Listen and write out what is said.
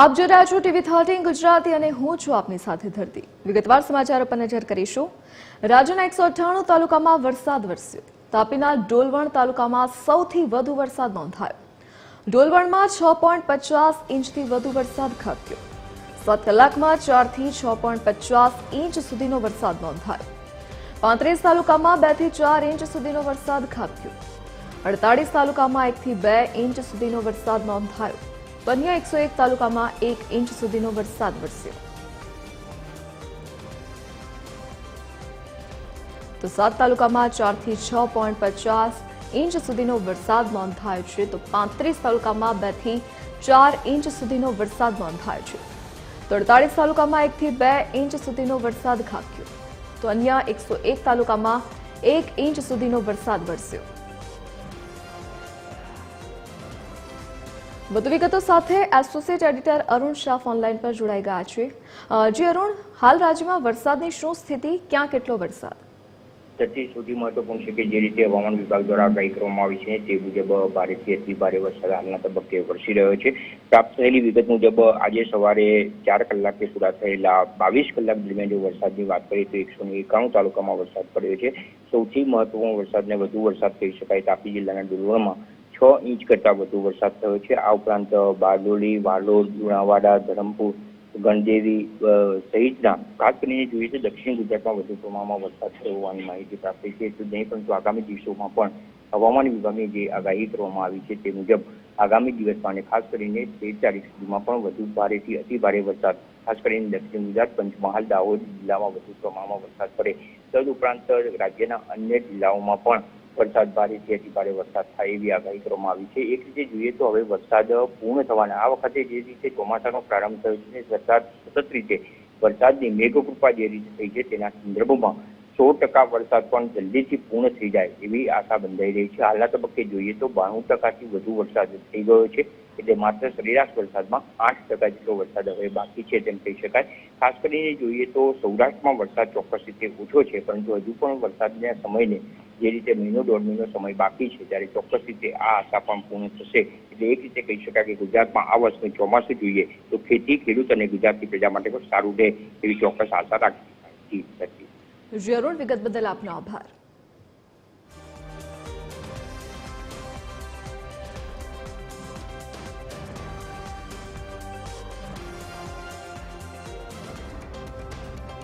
આપ જોઈ રહ્યા છો ટીવી થર્ટીન ગુજરાતી અને હું છું આપની સાથે ધરતી. વિગતવાર સમાચાર પર નજર કરીશું. રાજ્યના એકસો અઠ્ઠાણું તાલુકામાં વરસાદ વરસ્યો. તાપીના ડોલવણ તાલુકામાં સૌથી વધુ વરસાદ નોંધાયો. ડોલવણમાં છ પોઈન્ટ પચાસ ઇંચથી વધુ વરસાદ ખાબક્યો. સાત કલાકમાં ચારથી છ પોઈન્ટ પચાસ ઇંચ સુધીનો વરસાદ નોંધાયો. પાંત્રીસ તાલુકામાં બેથી ચાર ઇંચ સુધીનો વરસાદ ખાબક્યો. અડતાળીસ તાલુકામાં એકથી બે ઇંચ સુધીનો વરસાદ નોંધાયો. તો એકસો એક તાલુકામાં એક ઇંચ સુધીનો વરસાદ વરસ્યો. તો સાત તાલુકામાં ચારથી છ પોઈન્ટ પચાસ ઇંચ સુધીનો વરસાદ નોંધાયો છે. તો પાંત્રીસ તાલુકામાં બેથી ચાર ઇંચ સુધીનો વરસાદ નોંધાયો છે. તો અડતાળીસ તાલુકામાં એકથી બે ઇંચ સુધીનો વરસાદ ખાબક્યો. તો અન્ય એકસો એક તાલુકામાં એક ઇંચ સુધીનો વરસાદ વરસ્યો. વધુ વિગતો સાથે associate editor Arun Shah online પર જોડાઈ ગયા છે. જે અરુણ, હાલ રાજ્યમાં વરસાદની શું સ્થિતિ? ક્યાં કેટલો વરસાદ? સૌથી સૌથી મહત્વપૂર્ણ છે કે જે રીતે હવામાન વિભાગ દ્વારા આગાહી કરવામાં આવી છે તે મુજબ ભારેથી અતિ ભારે વરસાદ હાલના તબક્કે વરસી રહ્યો છે. પ્રાપ્ત થયેલી વિગત મુજબ આજે સવારે ચાર કલાકે પૂરા થયેલા બાવીસ કલાક દરમિયાન જો વરસાદની વાત કરીએ તો એકસો એકાણું તાલુકામાં વરસાદ પડ્યો છે. સૌથી મહત્વપૂર્ણ વરસાદને વધુ વરસાદ કહી શકાય તાપી જિલ્લાના ડુલવણમાં છ ઇંચ કરતાં વધુ વરસાદ થયો છે. આ ઉપરાંત બારડોલી વાલોડ લુણાવાડા, ધરમપુર, ગણદેવી સહિતના ખાસ કરીને જોઈએ તો દક્ષિણ ગુજરાતમાં વધુ પ્રમાણમાં વરસાદ થયો હોવાની માહિતી પ્રાપ્ત થઈ છે. નહીં, પરંતુ આગામી દિવસોમાં પણ હવામાન વિભાગની જે આગાહી કરવામાં આવી છે તે મુજબ આગામી દિવસમાં અને ખાસ કરીને તેર તારીખ સુધીમાં પણ વધુ ભારેથી અતિ ભારે વરસાદ, ખાસ કરીને દક્ષિણ ગુજરાત, પંચમહાલ, દાહોદ જિલ્લામાં વધુ પ્રમાણમાં વરસાદ પડે. તદ ઉપરાંત રાજ્યના અન્ય જિલ્લાઓમાં પણ વરસાદ ભારેથી અતિ ભારે વરસાદ થાય એવી આગાહી કરવામાં આવી છે. એક રીતે જોઈએ તો હવે વરસાદ પૂર્ણ થવાના આ વખતે જે રીતે ચોમાસાનો પ્રારંભ થયો છે વરસાદ સતત રીતે વરસાદની મેઘકૃપા જે રીતે થઈ છે તેના સંદર્ભમાં સો ટકા વરસાદ પણ જલ્દીથી પૂર્ણ થઈ જાય એવી આશા બંધાઈ રહી છે. હાલના તબક્કે જોઈએ તો બાણું ટકાથી વધુ વરસાદ થઈ ગયો છે એટલે માત્ર સરેરાશ વરસાદમાં આઠ ટકા જેટલો વરસાદ હવે બાકી છે તેમ કહી શકાય. ખાસ કરીને જોઈએ તો સૌરાષ્ટ્રમાં વરસાદ ચોક્કસ રીતે ઓછો છે, પરંતુ હજુ પણ વરસાદના સમયને જે રીતે મહિનો દોઢ મહિનો સમય બાકી છે, ત્યારે ચોક્કસ રીતે આ આશા પણ પૂર્ણ થશે. એટલે એક રીતે કહી શકાય કે ગુજરાતમાં આ વર્ષનું ચોમાસું જોઈએ તો ખેતી, ખેડૂત અને ગુજરાતની પ્રજા માટે પણ સારું રહે એવી ચોક્કસ આશા રાખી. અરુણ વિગત બદલ આપનો આભાર.